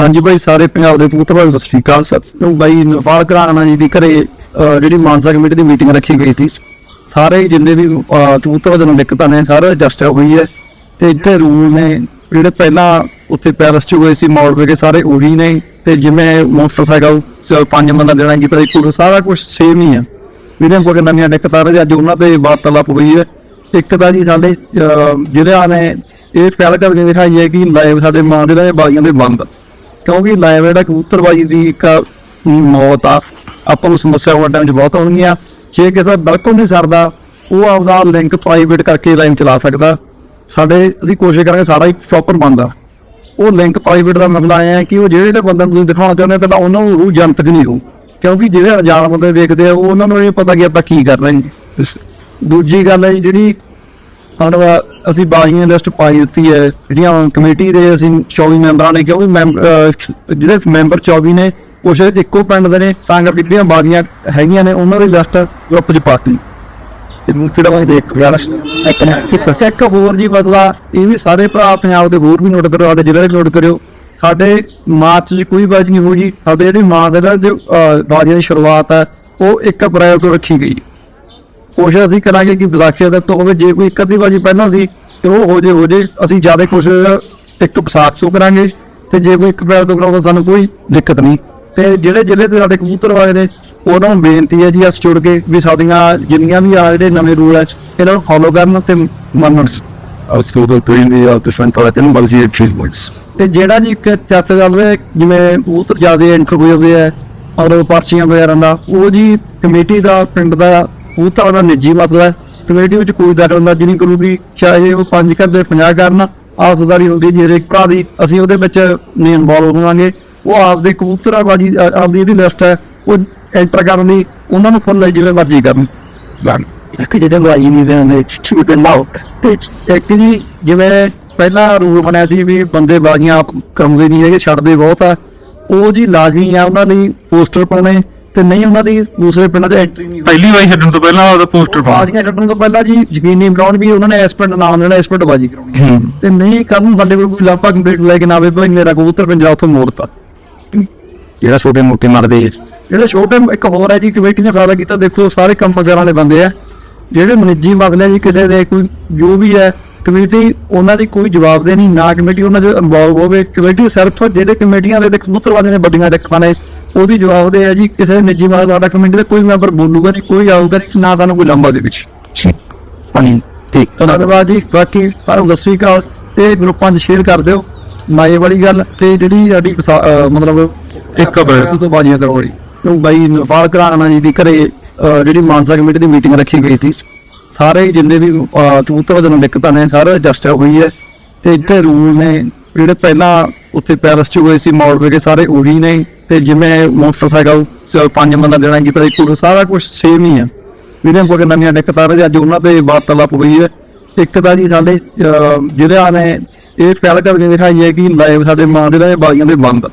ਹਾਂਜੀ ਬਾਈ ਸਾਰੇ ਪੰਜਾਬ ਦੇ ਪੁੱਤਰਾਂ ਨੂੰ ਸਤਿ ਸ਼੍ਰੀ ਅਕਾਲ। ਸਤਿ ਬਾਈ ਨੇਪਾਲ ਘਰਾਣਾ ਜੀ ਦੀ ਘਰੇ ਜਿਹੜੀ ਮਾਨਸਾ ਕਮੇਟੀ ਦੀ ਮੀਟਿੰਗ ਰੱਖੀ ਗਈ ਸੀ। ਸਾਰੇ ਜਿੰਨੇ ਵੀ ਪੁੱਤਰਾਂ ਦੇ ਦਿੱਕਤਾਂ ਨੇ ਸਾਰੇ ਐਡਜਸਟ ਹੋਈ ਹੈ। ਤੇ ਇੱਥੇ ਰੂਲ ਨੇ ਜਿਹੜੇ ਪਹਿਲਾਂ ਉੱਥੇ ਪੈਰਸ ਚ ਹੋਏ ਸੀ ਮੋੜ ਵੇ ਸਾਰੇ ਉਹੀ ਨੇ। ਤੇ ਜਿਵੇਂ ਮੋਟਰਸਾਈਕਲ ਪੰਜ ਬੰਦਾ ਦੇਣਾ ਕੀਤਾ ਇੱਕ ਸਾਰਾ ਕੁਝ ਸੇਮ ਹੀ ਆ ਵੀਰੇ ਕੋਲ ਨਵੀਆਂ ਦਿੱਕਤਾਂ ਨੇ ਅੱਜ ਉਹਨਾਂ ਤੇ ਵਾਰਤਾਲਾਪ ਹੋਈ ਹੈ। ਇੱਕ ਤਾਂ ਜੀ ਸਾਡੇ ਅਹ, ਜਿਹੜਿਆਂ ਨੇ ਇਹ ਪਹਿਲ ਕਰਕੇ ਦਿਖਾਈ ਹੈ ਕਿ ਲਾਈਵ ਸਾਡੇ ਮਾਂ ਦੇ ਨਾਲ ਦੇ ਬੰਦ। ਕਿਉਂਕਿ ਲਾਈਵ ਜਿਹੜਾ ਕਬੂਤਰਬਾਜੀ ਦੀ ਇੱਕ ਮੌਤ ਆ, ਆਪਾਂ ਨੂੰ ਸਮੱਸਿਆ ਹੋਣ ਟਾਈਮ 'ਚ ਬਹੁਤ ਆਉਣਗੀਆਂ। ਜੇ ਕਿਸੇ ਦਾ ਬਿਲਕੁਲ ਨਹੀਂ ਸਰਦਾ, ਉਹ ਆਪਦਾ ਲਿੰਕ ਪ੍ਰਾਈਵੇਟ ਕਰਕੇ ਲਾਈਵ ਚਲਾ ਸਕਦਾ। ਸਾਡੇ ਅਸੀਂ ਕੋਸ਼ਿਸ਼ ਕਰਾਂਗੇ ਸਾਰਾ ਹੀ ਪ੍ਰੋਪਰ ਬਣਦਾ। ਉਹ ਲਿੰਕ ਪ੍ਰਾਈਵੇਟ ਦਾ ਮਸਲਾ ਇਹ ਹੈ ਕਿ ਉਹ ਜਿਹੜੇ ਜਿਹੜੇ ਬੰਦੇ ਨੂੰ ਤੁਸੀਂ ਦਿਖਾਉਣਾ ਚਾਹੁੰਦੇ ਹੋ, ਪਹਿਲਾਂ ਉਹਨਾਂ ਨੂੰ ਉਹ ਜਨਤਕ ਨਹੀਂ ਹੋ ਕਿਉਂਕਿ ਜਿਹੜੇ ਅਣਜਾਣ ਬੰਦੇ ਦੇਖਦੇ ਆ, ਉਹ ਉਹਨਾਂ ਨੂੰ ਇਹ ਪਤਾ ਕਿ ਆਪਾਂ ਕੀ ਕਰ ਰਹੇ ਹਾਂ ਦੂਜੀ ਗੱਲ ਹੈ ਜੀ ਜਿਹੜੀ ਹੁਣ ਅਸੀਂ ਬਾਜ਼ੀਆਂ ਲਿਸਟ ਪਾਈ ਦਿੱਤੀ ਹੈ ਜਿਹੜੀਆਂ ਕਮੇਟੀ ਦੇ ਅਸੀਂ 24 ਮੈਂਬਰਾਂ ਨੇ ਕਿਉਂਕਿ ਜਿਹੜੇ ਮੈਂਬਰ 24 ਨੇ ਕੁਛ ਇੱਕੋ ਪਿੰਡ ਦੇ ਨੇ ਤਾਂ ਕਰਕੇ ਜਿਹੜੀਆਂ ਬਾਜ਼ੀਆਂ ਹੈਗੀਆਂ ਨੇ ਉਹਨਾਂ ਦੀ ਲਿਸਟ ਗਰੁੱਪ 'ਚ ਪਾਤੀ ਤੇ ਕਿਹੜਾ ਮੈਂ ਦੇਖ ਰਿਹਾ ਇੱਕ ਨਾ ਕਿ ਪ੍ਰੋਜੈਕਟ ਹੋਰ ਜੀ ਬਦਲਾ ਇਹ ਵੀ ਸਾਰੇ ਭਰਾ ਪੰਜਾਬ ਦੇ ਹੋਰ ਵੀ ਨੋਟ ਕਰੋ ਸਾਡੇ ਜ਼ਿਲ੍ਹੇ ਦੇ ਨੋਟ ਕਰਿਓ। ਸਾਡੇ ਮਾਰਚ 'ਚ ਕੋਈ ਬਾਜੀ ਨਹੀਂ ਹੋਈ ਸਾਡੇ ਜਿਹੜੀ ਮਾਂ ਦੇ ਜੋ ਬਾਜ਼ੀਆਂ ਦੀ ਸ਼ੁਰੂਆਤ ਹੈ ਉਹ 1 ਅਪ੍ਰੈਲ ਤੋਂ ਰੱਖੀ ਗਈ। ਕੋਸ਼ਿਸ਼ ਅਸੀਂ ਕਰਾਂਗੇ ਕਿ ਵਿਸਾਖੀ ਦਾ ਤੋਂ ਹੋਵੇ ਜੇ ਕੋਈ ਇੱਕ ਅੱਧੀ ਵਾਰੀ ਪਹਿਲਾਂ ਸੀ ਤੇ ਉਹ ਹੋ ਜੇ ਹੋ ਜੇ ਅਸੀਂ ਜ਼ਿਆਦਾ ਕੋਸ਼ਿਸ਼ ਇੱਕ ਤੋਂ ਕਰਾਂਗੇ ਤੇ ਜੇ ਕੋਈ ਇੱਕ ਅਪ੍ਰੈਲ ਤੋਂ ਕਰਾਉਂਦਾ ਸਾਨੂੰ ਕੋਈ ਦਿੱਕਤ ਨਹੀਂ ਤੇ ਜਿਹੜੇ ਜ਼ਿਲ੍ਹੇ ਤੇ ਸਾਡੇ ਕਬੂਤਰ ਵਾਲੇ ਨੇ ਉਹਨਾਂ ਨੂੰ ਬੇਨਤੀ ਹੈ ਜੀ ਅਸ ਜੁੜ ਕੇ ਵੀ ਸਾਡੀਆਂ ਜਿੰਨੀਆਂ ਵੀ ਆ ਜਿਹੜੇ ਨਵੇਂ ਰੂਲ ਆ ਇਹਨਾਂ ਨੂੰ ਫੋਲੋ ਕਰਨ ਤੇ ਮੰਨਣ als voorbeeld toen we op de Sventoilet in België treatments. ਤੇ ਜਿਹੜਾ ਜੀ ਇੱਕ ਚਰਚਾ ਚੱਲ ਰਿਹਾ ਹੈ, ਜਿਵੇਂ ਕਬੂਤਰ ਜ਼ਿਆਦਾ ਇੰਟਰਵਿਊ ਹੋਏ ਆ ਔਰ ਪਰਚੀਆਂ ਵਗੈਰਾ ਦਾ ਉਹ ਜੀ ਕਮੇਟੀ ਦਾ ਪਿੰਡ ਦਾ ਕਬੂਤਰ ਦਾ ਨਿੱਜੀ ਮਸਲਾ ਹੈ ਕਮੇਟੀ ਵਿੱਚ ਕੋਈ ਦਖਲਅੰਦਾਜ਼ੀ ਨਹੀਂ ਕਰੂਗੀ ਚਾਹੇ ਉਹ ਪੰਜ ਕਰਦੇ 50 ਕਰਨ ਆਪਸਦਾਰੀ ਹੁੰਦੀ ਜੀ ਹਰੇਕ ਭਰਾ ਦੀ ਅਸੀਂ ਉਹਦੇ ਵਿੱਚ ਨਹੀਂ ਇਨਵੋਲਵ ਹੋਵਾਂਗੇ ਉਹ ਆਪਦੇ ਕਬੂਤਰਾਂ ਬਾਜੀ ਆਪਦੀ ਜਿਹੜੀ ਲਿਸਟ ਹੈ ਉਹ ਐਂਟਰ ਕਰਨ ਦੀ ਉਹਨਾਂ ਨੂੰ ਫੁੱਲ ਜਿਵੇਂ ਮਰਜ਼ੀ ਕਰਨ। ਬਣ। ਇੱਕ ਜਿਹੜੇ ਬਾਜੀ ਨਹੀਂ ਦੇਣੇ ਸਟੂਡੈਂਟ ਨਾਉਟ ਤੇ ਇੱਕ ਜੀ ਜਿਵੇਂ ਪਹਿਲਾਂ ਰੂਲ ਬਣਿਆ ਸੀ ਵੀ ਬੰਦੇ ਬਾਜੀਆਂ ਆਪ ਕਰਾਉਂਦੇ ਨਹੀਂ ਹੈਗੇ ਛੱਡਦੇ ਬਹੁਤ ਆ। ਉਹ ਜੀ ਲਾਜ਼ਮੀ ਆ ਉਹਨਾਂ ਲਈ ਪੋਸਟਰ ਪਾਉਣੇ ਤੇ ਨਹੀਂ ਉਹਨਾਂ ਦੀ ਦੂਸਰੇ ਪਿੰਡਾਂ ਦੇ ਐਂਟਰੀ ਨਹੀਂ ਪਹਿਲੀ ਵਾਰੀ ਛੱਡਣ ਤੋਂ ਪਹਿਲਾਂ ਉਹਦਾ ਪੋਸਟਰ ਪਾ ਬਾਜੀਆਂ ਛੱਡਣ ਤੋਂ ਪਹਿਲਾਂ ਜੀ ਯਕੀਨੀ ਬਣਾਉਣ ਵੀ ਉਹਨਾਂ ਨੇ ਇਸ ਪਿੰਡ ਨਾਮ ਲੈਣਾ ਇਸ ਪਿੰਡ ਬਾਜੀ ਕਰਾਉਣੀ ਤੇ ਨਹੀਂ ਕਰਨ ਸਾਡੇ ਕੋਲ ਕੋਈ ਲਾਪਾ ਕੰਪਲੀਟ ਲੈ ਕੇ ਨਾ ਆਵੇ ਭਾਈ ਮੇਰਾ ਕਬੂਤਰ ਪੰਜਾਬ ਤੋਂ ਮੋੜਤਾ। ਜਿਹੜਾ ਛੋਟੇ ਮੋਟੇ ਮਰਦੇ ਜਿਹੜੇ ਛੋਟੇ ਇੱਕ ਹੋਰ ਹੈ ਜੀ ਕਮੇਟੀ ਨੇ ਫੈਸਲਾ ਕੀਤਾ? ਦੇਖੋ ਸਾਰੇ ਕੰਮ ਵਗੈਰਾ ਵਾਲੇ ਬੰਦੇ ਆ। ਜਿਹੜੇ ਮਨਿੱਜੀ ਮਸਲੇ ਜੀ ਕਿਸੇ ਦੇ ਕੋਈ ਜੋ ਵੀ ਹੈ ਕਮੇਟੀ ਉਹਨਾਂ ਦੀ ਕੋਈ ਜਵਾਬ ਦੇ ਨਹੀਂ ਨਾ ਕਮੇਟੀ ਉਹਨਾਂ ਦੇ ਇਨਵੋਲਵ ਹੋਵੇ। ਕਮੇਟੀ ਸਿਰਫ ਜਿਹੜੇ ਕਮੇਟੀਆਂ ਦੇ ਦੇਖ ਮੁੱਤਰਵਾਦੇ ਨੇ ਵੱਡੀਆਂ ਰੱਖਾਂ ਨੇ। ਉਹਦੀ ਜਵਾਬ ਦੇ ਹੈ ਜੀ ਕਿਸੇ ਨਿੱਜੀ ਮਸਲਾ ਦਾ ਕਮੇਟੀ ਦਾ ਕੋਈ ਮੈਂਬਰ ਬੋਲੂਗਾ ਨਹੀਂ ਕੋਈ ਆਊਗਾ ਨਹੀਂ ਨਾ ਸਾਨੂੰ ਕੋਈ ਲੰਬਾ ਦੇ ਵਿੱਚ। ਪਾਣੀ ਠੀਕ ਧੰਨਵਾਦ। ਜੀ। ਬਾਕੀ ਸਾਰਿਆਂ ਨੂੰ ਸਤਿ ਸ਼੍ਰੀ ਅਕਾਲ। ਤੇ ਗਰੁੱਪਾਂ 'ਚ ਸ਼ੇਅਰ ਕਰ ਦਿਓ। ਮਾਏ ਵਾਲੀ ਗੱਲ ਤੇ ਜਿਹੜੀ ਸਾਡੀ ਮਤਲਬ ਇੱਕ। ਇਸ ਤੋਂ ਬਾਜੀਆਂ ਕਰੋ ਜੀ। ਕਿਉਂ ਬਾਈ ਨੇਪਾਲ ਘਰਾਣਾ ਜੀ ਦੀ ਘਰੇ ਜਿਹੜੀ ਮਾਨਸਾ ਕਮੇਟੀ ਦੀ ਮੀਟਿੰਗ ਰੱਖੀ ਗਈ ਸੀ। ਸਾਰੇ ਜਿੰਨੇ ਵੀ ਦੇ ਨਾਲ ਦਿੱਕਤਾਂ ਨੇ ਸਾਰੇ ਐਡਜਸਟ ਹੋਈ ਹੈ। ਤੇ ਇੱਥੇ ਰੂਲ ਨੇ ਜਿਹੜੇ ਪਹਿਲਾਂ ਉੱਥੇ ਪੈਰਸ ਚ ਹੋਏ ਸੀ ਮੋੜ ਵੇ ਸਾਰੇ ਉਹੀ ਨੇ। ਤੇ ਜਿਵੇਂ ਮੋਟਰਸਾਈਕਲ ਸ- ਪੰਜ ਬੰਦਾ ਦੇਣਾ ਕਿ ਕੀਤਾ ਇੱਕ ਸਾਰਾ ਕੁਝ ਸੇਮ ਹੀ ਆ। ਵੀਰੇ ਕੋਲ ਨਵੀਆਂ ਦਿੱਕਤਾਂ ਅੱਜ ਉਹਨਾਂ ਤੇ ਵਾਰਤਾਲਾਪ ਹੋਈ ਹੈ। ਇੱਕ ਤਾਂ ਜੀ ਸਾਡੇ ਅਹ, ਨੇ ਇਹ ਪਹਿਲ ਕਰਕੇ ਦਿਖਾਈ ਹੈ ਕਿ ਲਾਈਵ ਸਾਡੇ ਮਾਂ ਦੇ ਨਾਲ ਬਾਜ਼ੀਆਂ ਦੇ ਬੰਦ।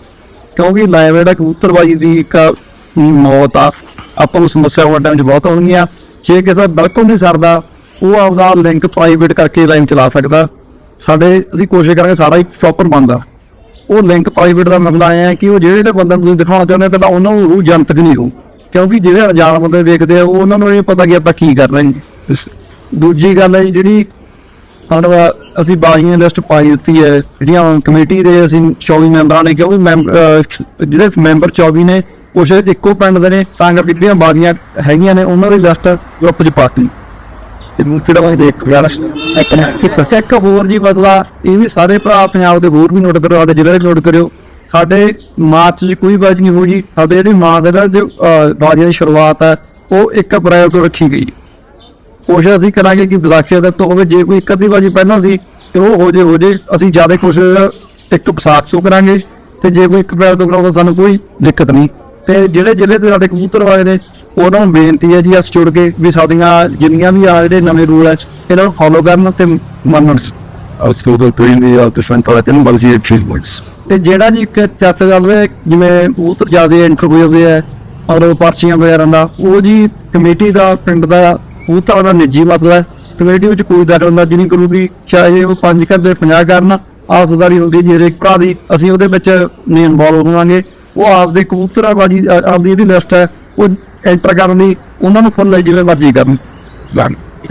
ਕਿਉਂਕਿ ਲਾਈਵ ਜਿਹੜਾ ਕਬੂਤਰਬਾਜੀ ਦੀ ਇੱਕ ਮੌਤ ਆ ਆਪਾਂ ਨੂੰ ਸਮੱਸਿਆ ਹੋਣ ਟਾਈਮ 'ਚ ਬਹੁਤ ਆਉਣਗੀਆਂ। ਜੇ ਕਿਸੇ ਦਾ ਬਿਲਕੁਲ ਨਹੀਂ ਸਰਦਾ ਉਹ ਆਪਦਾ ਲਿੰਕ ਪ੍ਰਾਈਵੇਟ ਕਰਕੇ ਲਾਈਵ ਚਲਾ ਸਕਦਾ। ਸਾਡੇ ਅਸੀਂ ਕੋਸ਼ਿਸ਼ ਕਰਾਂਗੇ ਸਾਰਾ ਹੀ ਪ੍ਰੋਪਰ ਬਣਦਾ ਉਹ ਲਿੰਕ ਪ੍ਰਾਈਵੇਟ ਦਾ ਮਸਲਾ ਆਇਆ ਕਿ ਉਹ ਜਿਹੜੇ ਜਿਹੜੇ ਬੰਦੇ ਨੂੰ ਤੁਸੀਂ ਦਿਖਾਉਣਾ ਚਾਹੁੰਦੇ ਹੋ, ਪਹਿਲਾਂ ਉਹਨਾਂ ਨੂੰ ਉਹ ਜਨਤਕ ਨਹੀਂ ਹੋ ਕਿਉਂਕਿ ਜਿਹੜੇ ਅਣਜਾਣ ਬੰਦੇ ਦੇਖਦੇ ਆ, ਉਹ ਉਹਨਾਂ ਨੂੰ ਇਹ ਪਤਾ ਕਿ ਆਪਾਂ ਕੀ ਕਰ ਰਹੇ ਹਾਂ। ਦੂਜੀ ਗੱਲ ਹੈ ਜਿਹੜੀ ਹੁਣ ਅਸੀਂ ਬਾਜ਼ੀਆਂ ਲਿਸਟ ਪਾਈ ਦਿੱਤੀ ਹੈ, ਜਿਹੜੀਆਂ ਕਮੇਟੀ ਦੇ ਅਸੀਂ 24 ਮੈਂਬਰਾਂ ਨੇ, ਕਿਉਂਕਿ ਮੈਂਬ- ਜਿਹੜੇ ਮੈਂਬਰ 24 ਨੇ, ਕੁਛ ਇੱਕੋ ਪਿੰਡ ਦੇ ਨੇ, ਤਾਂ ਕਰਕੇ ਜਿਹੜੀਆਂ ਬਾਜ਼ੀਆਂ ਹੈਗੀਆਂ ਨੇ, ਉਹਨਾਂ ਦੀ ਲਿਸਟ ਗਰੁੱਪ 'ਚ ਪਾਤੀ। ਤੇ ਕਿਹੜਾ ਮੈਂ ਦੇਖ ਰਿਹਾ ਇੱਕ ਨਾ ਹੋਰ ਜੀ ਬਦਲਾ, ਇਹ ਵੀ ਸਾਰੇ ਭਰਾ ਪੰਜਾਬ ਦੇ ਹੋਰ ਵੀ ਨੋਟ ਕਰੋ ਸਾਡੇ ਜ਼ਿਲ੍ਹੇ ਦੇ ਨੋਟ ਕਰਿਓ। ਸਾਡੇ ਮਾਰਚ 'ਚ ਕੋਈ ਬਾਜੀ ਨਹੀਂ ਹੋਈ, ਸਾਡੇ ਜਿਹੜੀ ਮਾਂ ਦੇ ਨਾਲ ਜੋ ਬਾਜ਼ੀਆਂ ਦੀ ਸ਼ੁਰੂਆਤ ਹੈ, ਉਹ 1 ਅਪ੍ਰੈਲ ਤੋਂ ਰੱਖੀ ਗਈ। ਕੋਸ਼ਿਸ਼ ਅਸੀਂ ਕਰਾਂਗੇ ਕਿ ਵਿਸਾਖੀ ਦਾ ਤੋਂ ਹੋਵੇ, ਜੇ ਕੋਈ ਇੱਕ ਅੱਧੀ ਵਾਰੀ ਪਹਿਲਾਂ ਸੀ, ਤੇ ਉਹ ਹੋ ਜੇ ਹੋ ਜੇ, ਅਸੀਂ ਜ਼ਿਆਦਾ ਕੋਸ਼ਿਸ਼ ਇੱਕ ਵਿਸਾਖ ਤੋਂ ਕਰਾਂਗੇ, ਤੇ ਜੇ ਕੋਈ ਇੱਕ ਅਪ੍ਰੈਲ ਤੋਂ ਕਰਾਉਂਦਾ ਸਾਨੂੰ ਕੋਈ ਦਿੱਕਤ ਨਹੀਂ। ਤੇ ਜਿਹੜੇ ਜ਼ਿਲ੍ਹੇ ਤੇ ਸਾਡੇ ਕਬੂਤਰ ਵਾਲੇ ਨੇ ਉਹਨਾਂ ਨੂੰ ਬੇਨਤੀ ਹੈ ਜੀ ਅਸ ਜੁੜ ਕੇ ਵੀ ਸਾਡੀਆਂ ਜਿੰਨੀਆਂ ਵੀ ਆ ਜਿਹੜੇ ਨਵੇਂ ਰੂਲ ਆ ਇਹਨਾਂ ਨੂੰ ਫੋਲੋ ਕਰਨ ਤੇ ਮੰਨਣ। Treatments. ਤੇ ਜਿਹੜਾ ਜੀ ਇੱਕ ਚਰਚਾ ਚੱਲ ਰਿਹਾ ਜਿਵੇਂ ਕਬੂਤਰ ਜ਼ਿਆਦਾ ਇੰਟਰਵਿਊ ਹੋਏ ਆ ਔਰ ਉਹ ਪਰਚੀਆਂ ਵਗੈਰਾ ਦਾ ਉਹ ਜੀ ਕਮੇਟੀ ਦਾ ਪਿੰਡ ਦਾ ਕਬੂਤਰ ਦਾ ਨਿੱਜੀ ਮਸਲਾ ਹੈ। ਕਮੇਟੀ ਵਿੱਚ ਕੋਈ ਦਖਲਅੰਦਾਜ਼ੀ ਨਹੀਂ ਕਰੂਗੀ ਚਾਹੇ ਉਹ ਪੰਜ ਕਰਦੇ 50 ਕਰਨ ਆਫਦਾਰੀ ਹੁੰਦੀ ਜੇ ਹਰੇਕ ਭਰਾ ਦੀ ਅਸੀਂ ਉਹਦੇ ਵਿੱਚ ਨਹੀਂ ਇਨਵੋਲਵ ਹੋਵਾਂਗੇ। ਉਹ ਆਪਦੇ ਕਬੂਤਰਾਬਾਜੀ ਅ- ਆਪਦੀ ਜਿਹੜੀ ਲਿਸਟ ਹੈ ਉਹ ਐਂਟਰ ਕਰਨ ਦੀ ਉਹਨਾਂ ਨੂੰ ਫੁੱਲ ਜਿਵੇਂ ਮਰਜ਼ੀ ਕਰਨ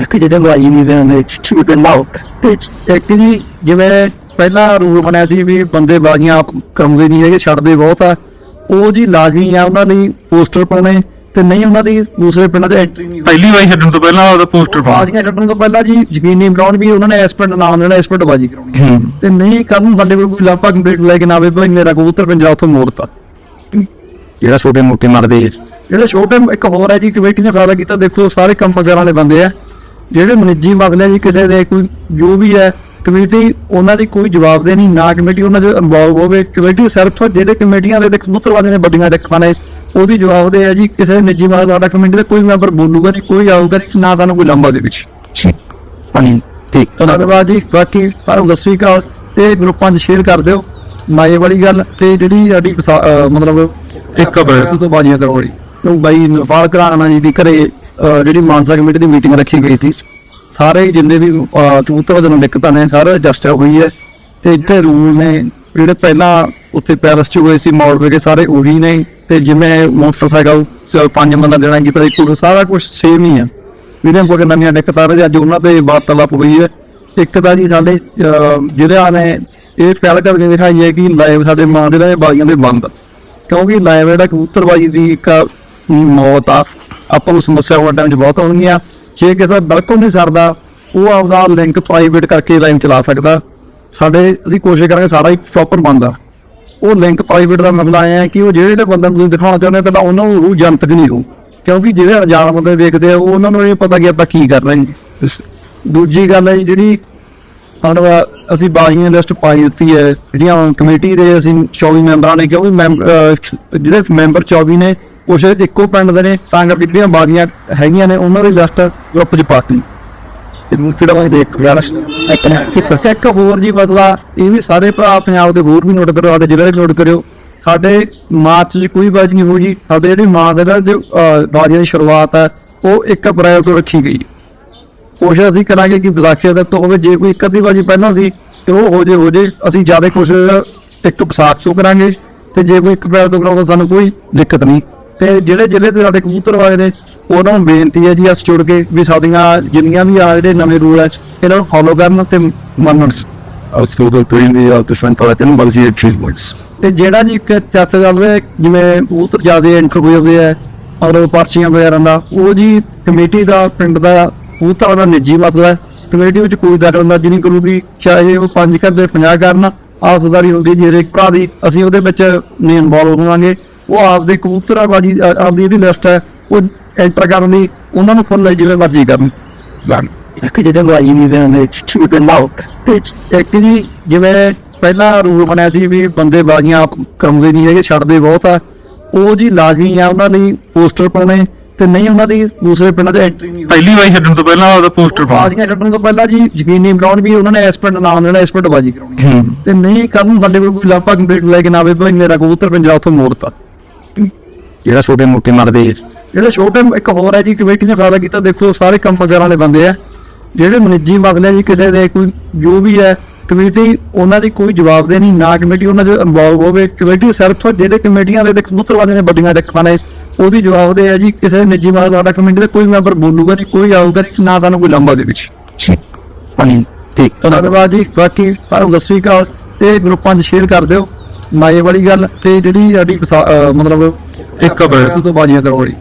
ਇੱਕ ਜਿਹੜੇ ਗਵਾਈ ਨਹੀਂ ਠੀਕ ਹੈ ਨਾਓ ਤੇ ਇੱਕ ਜੀ ਜਿਵੇਂ ਪਹਿਲਾਂ ਰੂਲ ਬਣਿਆ ਸੀ ਵੀ ਬੰਦੇ ਬਾਜ਼ੀਆਂ ਆਪ ਕਰਾਉਂਦੇ ਨਹੀਂ ਹੈਗੇ ਛੱਡਦੇ ਬਹੁਤ ਆ। ਉਹ ਜੀ ਲਾਜ਼ਮੀ ਆ ਉਹਨਾਂ ਲਈ ਪੋਸਟਰ ਪਾਉਣੇ ਤੇ ਨਹੀਂ ਉਹਨਾਂ ਦੀ ਦੂਸਰੇ ਪਿੰਡਾਂ ਤੇ ਐਂਟਰੀ ਨਹੀਂ ਪਹਿਲੀ ਵਾਰੀ ਛੱਡਣ ਤੋਂ ਪਹਿਲਾਂ ਉਹਦਾ ਪੋਸਟਰ ਪਾਉਣਾ। ਬਾਜ਼ੀਆਂ ਕੱਢਣ ਤੋਂ ਪਹਿਲਾਂ ਜੀ ਯਕੀਨੀ ਬਣਾਉਣ ਵੀ ਉਹਨਾਂ ਨੇ ਇਸ ਪਿੰਡ ਨਾਮ ਦੇਣਾ ਇਸ ਪਿੰਡ ਬਾਜੀ ਕਰਾਉਣੀ। ਤੇ ਨਹੀਂ ਕੱਲ ਨੂੰ ਸਾਡੇ ਕੋਲ ਕੋਈ ਲਾਪਾ ਕੰਪਲੀਟ ਲੈ ਕੇ ਨਾ ਆਵੇ ਭਾਈ ਮੇਰਾ ਕਬੂਤਰ ਪੰਜਾਬ ਉੱਥੋਂ ਮੋੜਤਾ। ਜਿਹੜਾ ਛੋਟੇ ਮੋਟੇ ਮਰਦੇ ਜਿਹੜੇ ਛੋਟੇ ਇੱਕ ਹੋਰ ਹੈ ਜੀ ਕਮੇਟੀ ਨੇ ਫਾਇਦਾ ਕੀਤਾ ਦੇਖੋ ਸਾਰੇ ਕੰਮ ਵਗੈਰਾ ਵਾਲੇ ਬੰਦੇ ਆ। ਜਿਹੜੇ ਮਨਿੱਜੀ ਮਸਲੇ ਜੀ ਕਿਸੇ ਦੇ ਕੋਈ ਜੋ ਵੀ ਹੈ ਕਮੇਟੀ ਉਹਨਾਂ ਦੀ ਕੋਈ ਜਵਾਬ ਦੇ ਨਹੀਂ ਨਾ ਕਮੇਟੀ ਉਹਨਾਂ ਦੇ ਇਨਵੋਲਵ ਹੋਵੇ। ਕਮੇਟੀ ਸਿਰਫ ਜਿਹੜੇ ਕਮੇਟੀਆਂ ਦੇ ਕਬੂਤਰਵਾਦੇ ਨੇ ਵੱਡੀਆਂ ਰੱਖਾਂ ਨੇ ਉਹਦੀ ਜਵਾਬ ਦੇ ਹੈ ਜੀ ਕਿਸੇ ਨਿੱਜੀ ਮਸਲਾ ਸਾਡਾ ਕਮੇਟੀ ਦਾ ਕੋਈ ਮੈਂਬਰ ਬੋਲੂਗਾ ਨਹੀਂ ਕੋਈ ਆਊਗਾ ਨਹੀਂ ਨਾ ਸਾਨੂੰ ਕੋਈ ਲੰਬਾ ਦੇ ਵਿੱਚ। ਪਾਣੀ ਠੀਕ। ਧੰਨਵਾਦ ਜੀ ਬਾਕੀ ਸਾਰਿਆਂ ਨੂੰ ਸਤਿ ਸ਼੍ਰੀ ਅਕਾਲ। ਤੇ ਗਰੁੱਪਾਂ 'ਚ ਸ਼ੇਅਰ ਕਰ ਦਿਓ। ਮਾਏ ਵਾਲੀ ਗੱਲ ਤੇ ਜਿਹੜੀ ਸਾਡੀ ਮਤਲਬ ਇੱਕ ਅਪ੍ਰੈਲ ਤੋਂ ਬਾਜੀਆਂ ਕਰੋ ਜੀ। ਕਿਉਂ ਬਾਈ ਨੇਪਾਲ ਘਰਾਣਾ ਜੀ ਦੀ ਘਰੇ ਜਿਹੜੀ ਮਾਨਸਾ ਕਮੇਟੀ ਦੀ ਮੀਟਿੰਗ ਰੱਖੀ ਗਈ ਸੀ। ਸਾਰੇ ਜਿੰਨੇ ਵੀ ਕਬੂਤਰ ਨੂੰ ਦਿੱਕਤਾਂ ਨੇ ਸਾਰੇ ਜਸਟ ਹੋਈ ਹੈ। ਤੇ ਇੱਥੇ ਰੂਲ ਨੇ ਜਿਹੜੇ ਪਹਿਲਾਂ ਉੱਥੇ ਪੈਰਸ ਚ ਹੋਏ ਸੀ ਮੌੜ ਵੇ ਸਾਰੇ ਉਹੀ ਨੇ। ਤੇ ਜਿਵੇਂ ਮੋਟਰਸਾਈਕਲ ਸ- ਪੰਜ ਬੰਦਾ ਦੇਣਾ ਕੀਤਾ ਇੱਕ ਸਾਰਾ ਕੁਝ ਸੇਮ ਹੀ ਆ। ਵੀਰੇ ਕੋਲ ਨਵੀਆਂ ਦਿੱਕਤਾਂ ਰਹੇ ਅੱਜ ਉਹਨਾਂ ਤੇ ਵਾਰਤਾਲਾਪ ਹੋਈ ਹੈ। ਇੱਕ ਤਾਂ ਜੀ ਸਾਡੇ ਅਹ, ਜ਼ਿਲ੍ਹਿਆਂ ਨੇ ਇਹ ਫੈਲ ਕਰਕੇ ਦਿਖਾਈ ਹੈ ਕਿ ਲਾਈਵ ਸਾਡੇ ਮਾਂ ਦੇ ਨਾਲ ਬਾਜ਼ੀਆਂ ਦੇ ਬੰਦ। ਕਿਉਂਕਿ ਲਾਈਵ ਜਿਹੜਾ ਕਬੂਤਰਬਾਜੀ ਦੀ ਇੱਕ ਮੌਤ ਆ। ਆਪਾਂ ਨੂੰ ਸਮੱਸਿਆ ਹੋਣ ਟਾਈਮ 'ਚ ਬਹੁਤ ਆਉਣਗੀਆਂ। ਜੇ ਕਿਸੇ ਬਿਲਕੁਲ ਨਹੀਂ ਸਰਦਾ, ਉਹ ਆਪਦਾ ਲਿੰਕ ਪ੍ਰਾਈਵੇਟ ਕਰਕੇ ਲਾਈਵ ਚਲਾ ਸਕਦਾ। ਸਾਡੇ, ਅਸੀਂ ਕੋਸ਼ਿਸ਼ ਕਰਾਂਗੇ ਸਾਰਾ ਹੀ ਪ੍ਰੋਪਰ ਬੰਦ ਉਹ ਲਿੰਕ ਪ੍ਰਾਈਵੇਟ ਦਾ ਮਸਲਾ ਆਇਆ ਹੈ ਕਿ ਉਹ ਜਿਹੜੇ ਜਿਹੜੇ ਬੰਦੇ ਨੂੰ ਤੁਸੀਂ ਦਿਖਾਉਣਾ ਚਾਹੁੰਦੇ ਪਹਿਲਾਂ ਉਹਨਾਂ ਨੂੰ ਉਹ ਜਨਤਕ ਨਹੀਂ ਹੋ ਕਿਉਂਕਿ ਜਿਹੜੇ ਅਣਜਾਣ ਬੰਦੇ ਦੇਖਦੇ ਆ ਉਹਨਾਂ ਨੂੰ ਇਹ ਪਤਾ ਕਿ ਆਪਾਂ ਕੀ ਕਰ ਰਹੇ ਹਾਂ। ਦੂਜੀ ਗੱਲ ਹੈ ਜੀ, ਜਿਹੜੀ ਹੁਣ ਅਸੀਂ ਬਾਜ਼ੀਆਂ ਲਿਸਟ ਪਾਈ ਦਿੱਤੀ ਹੈ, ਜਿਹੜੀਆਂ ਕਮੇਟੀ ਦੇ ਅਸੀਂ 24 ਮੈਂਬਰਾਂ ਨੇ, ਕਿਉਂਕਿ ਮੈਂਬ- ਜਿਹੜੇ ਮੈਂਬਰ 24 ਨੇ ਉਹ ਇੱਕੋ ਪਿੰਡ ਦੇ ਨੇ ਤਾਂ ਕਰਕੇ ਜਿਹੜੀਆਂ ਬਾਜ਼ੀਆਂ ਹੈਗੀਆਂ ਨੇ ਉਹਨਾਂ ਦੀ ਲਿਸਟ ਗਰੁੱਪ 'ਚ ਪਾਤੀ ਤੇ ਮੁਕਤੜਾ ਮੈਂ ਦੇਖ ਰਿਹਾ ਇੱਕ ਕਿ ਪ੍ਰਸੈਕ ਹੋਰ ਜੀ ਬਦਲਾ ਇਹ ਵੀ ਸਾਰੇ ਭਰਾ ਪੰਜਾਬ ਦੇ ਹੋਰ ਵੀ ਨੋਟ ਕਰੋ ਸਾਡੇ ਜ਼ਿਲ੍ਹੇ ਦੇ ਨੋਟ ਕਰਿਓ। ਸਾਡੇ ਮਾਰਚ 'ਚ ਕੋਈ ਬਾਜੀ ਨਹੀਂ ਹੋਈ ਸਾਡੇ ਜਿਹੜੀ ਮਾਂ ਦੇ ਨਾਲ ਜੋ ਅਹ, ਦੀ ਸ਼ੁਰੂਆਤ ਹੈ ਉਹ 1 ਅਪ੍ਰੈਲ ਤੋਂ ਰੱਖੀ ਗਈ। ਕੋਸ਼ਿਸ਼ ਅਸੀਂ ਕਰਾਂਗੇ ਕਿ ਵਿਸਾਖੀ ਦਾ ਤੋਂ ਹੋਵੇ ਜੇ ਕੋਈ ਇੱਕ ਅੱਧੀ ਵਾਰੀ ਪਹਿਲਾਂ ਸੀ ਤੇ ਉਹ ਹੋ ਜੇ ਹੋ ਜੇ ਅਸੀਂ ਜ਼ਿਆਦਾ ਕੋਸ਼ਿਸ਼ ਇੱਕ ਵਿਸਾਖ ਤੋਂ ਕਰਾਂਗੇ। ਤੇ ਜੇ ਕੋਈ ਇੱਕ ਅਪ੍ਰੈਲ ਤੋਂ ਕਰਾਉਂਦਾ ਸਾਨੂੰ ਕੋਈ ਦਿੱਕਤ ਨਹੀਂ। ਤੇ ਜਿਹੜੇ ਜ਼ਿਲ੍ਹੇ ਤੇ ਸਾਡੇ ਕਬੂਤਰ ਵਾਲੇ ਨੇ ਉਹਨਾਂ ਨੂੰ ਬੇਨਤੀ ਹੈ ਜੀ ਅਸ ਜੁੜ ਕੇ ਵੀ ਸਾਡੀਆਂ ਜਿੰਨੀਆਂ ਵੀ ਆ ਜਿਹੜੇ ਨਵੇਂ ਰੂਲ ਹੈ ਇਹਨਾਂ ਨੂੰ ਫੋਲੋ ਕਰਨ ਤੇ ਮੰਨਣ। ਉਸ ਤੋਂ ਤੋਂ ਇੰਦੀ ਆ ਤੇ ਸੰਤਾ ਤੇ ਨੂੰ ਬਲਸੀ ਟ੍ਰੀਟਮੈਂਟਸ ਤੇ ਜਿਹੜਾ ਜੀ ਇੱਕ ਚਰਚਾ ਚੱਲ ਰਿਹਾ ਹੈ, ਜਿਵੇਂ ਕਬੂਤਰ ਜ਼ਿਆਦਾ ਐਂਟਰ ਹੋਏ ਹੋਏ ਆ ਔਰ ਉਹ ਪਰਚੀਆਂ ਵਗੈਰਾ ਦਾ ਉਹ ਜੀ ਕਮੇਟੀ ਦਾ ਪਿੰਡ ਦਾ ਕਬੂਤਰ ਦਾ ਨਿੱਜੀ ਮਸਲਾ ਹੈ। ਕਮੇਟੀ ਵਿੱਚ ਕੋਈ ਦਖਲਅੰਦਾਜ਼ੀ ਨਹੀਂ ਕਰੂਗੀ ਚਾਹੇ ਉਹ ਪੰਜ ਘਰ ਦੇ 50 ਕਰਨ ਆਫਦਾਰੀ ਹੁੰਦੀ ਜੇ ਹਰੇਕ ਭਰਾ ਦੀ ਅਸੀਂ ਉਹਦੇ ਵਿੱਚ ਨਹੀਂ ਇਨਵੋਲਵ ਹੋਵਾਂਗੇ। ਉਹ ਆਪਦੇ ਕਬੂਤਰਾਬਾਜੀ ਆਪਦੀ ਜਿਹੜੀ ਲਿਸਟ ਹੈ ਉਹ ਐਂਟਰ ਕਰਨ ਦੀ ਉਹਨਾਂ ਨੂੰ ਫੁੱਲ ਜਿਵੇਂ ਮਰਜ਼ੀ ਕਰਨ। ਬਣ। ਇੱਕ ਜਿਹੜੇ ਗਵਾਈ ਨਹੀਂ ਦੇਣਦੇ ਠੀਕ ਹੈ ਤੇ ਇੱਕ ਜੀ ਜਿਵੇਂ ਪਹਿਲਾਂ ਰੂਲ ਬਣਿਆ ਸੀ ਵੀ ਬੰਦੇ ਬਾਜ਼ੀਆਂ ਆਪ ਕਰਾਉਂਦੇ ਨਹੀਂ ਹੈਗੇ ਛੱਡਦੇ ਬਹੁਤ ਆ। ਉਹ ਜੀ ਲਾਜ਼ਮੀ ਆ ਉਹਨਾਂ ਲਈ ਪੋਸਟਰ ਪਾਉਣੇ ਤੇ ਨਹੀਂ ਉਹਨਾਂ ਦੀ ਦੂਸਰੇ ਪਿੰਡਾਂ ਤੇ ਐਂਟਰੀ ਨਹੀਂ ਪਹਿਲੀ ਵਾਰੀ ਛੱਡਣ ਤੋਂ ਪਹਿਲਾਂ ਉਹਦਾ ਪੋਸਟਰ ਪਾਉਣਾ। ਬਾਜ਼ੀਆਂ ਕੱਢਣ ਤੋਂ ਪਹਿਲਾਂ ਜੀ ਯਕੀਨੀ ਬਣਾਉਣ ਵੀ ਉਹਨਾਂ ਨੇ ਇਸ ਪਿੰਡ ਨਾਮ ਦੇਣਾ ਇਸ ਪਿੰਡ ਬਾਜੀ ਕਰਾਉਣੀ। ਤੇ ਨਹੀਂ ਕੱਲ ਨੂੰ ਸਾਡੇ ਕੋਲ ਕੋਈ ਲਾਪਾ ਕੰਪਲੀਟ ਲੈ ਕੇ ਨਾ ਆਵੇ ਭਾਈ ਮੇਰਾ ਕਬੂਤਰ ਪੰਜਾਬ ਉੱਥੋਂ ਮੋੜਤਾ। ਜਿਹੜਾ ਛੋਟੇ ਮੋਟੇ ਮਰਦੇ। ਜਿਹੜੇ ਛੋਟੇ ਇੱਕ ਹੋਰ ਹੈ ਜੀ ਕਮੇਟੀ ਨੇ ਫਾਇਦਾ ਕੀਤਾ? ਦੇਖੋ ਸਾਰੇ ਕੰਮ ਵਗੈਰਾ ਵਾਲੇ ਬੰਦੇ ਆ। ਜਿਹੜੇ ਮਨਿੱਜੀ ਮਸਲੇ ਜੀ ਕਿਸੇ ਦੇ ਕੋਈ ਜੋ ਵੀ ਹੈ ਕਮੇਟੀ ਉਹਨਾਂ ਦੀ ਕੋਈ ਜਵਾਬ ਦੇ ਨਹੀਂ ਨਾ ਕਮੇਟੀ ਉਹਨਾਂ ਦੇ ਇਨਵੋਲਵ ਹੋਵੇ। ਕਮੇਟੀ ਸਿਰਫ ਜਿਹੜੇ ਕਮੇਟੀਆਂ ਦੇ ਕਬੂਤਰਵਾਦੇ ਨੇ ਵੱਡੀਆਂ ਰੱਖਾਂ ਨੇ ਉਹਦੀ ਜਵਾਬ ਦੇ ਹੈ ਜੀ। ਕਿਸੇ ਨਿੱਜੀ ਮਸਲਾ ਸਾਡਾ ਕਮੇਟੀ ਦਾ ਕੋਈ ਮੈਂਬਰ ਬੋਲੂਗਾ ਨਹੀਂ ਕੋਈ ਆਊਗਾ ਨਾ ਸਾਨੂੰ ਕੋਈ ਲੰਬਾ ਦੇ ਵਿੱਚ। ਪਾਣੀ ਠੀਕ। ਧੰਨਵਾਦ। ਜੀ। ਬਾਕੀ ਸਾਰਿਆਂ ਨੂੰ ਸਤਿ ਸ਼੍ਰੀ ਅਕਾਲ। ਤੇ ਗਰੁੱਪਾਂ 'ਚ ਸ਼ੇਅਰ ਕਰ ਦਿਓ। ਮਾਏ ਵਾਲੀ ਗੱਲ ਤੇ ਜਿਹੜੀ ਸਾਡੀ ਮਤਲਬ ਇੱਕ ਅਪ੍ਰੈਲ ਇਸ ਤੋਂ ਬਾਜੀਆਂ ਕਰੋ ਜੀ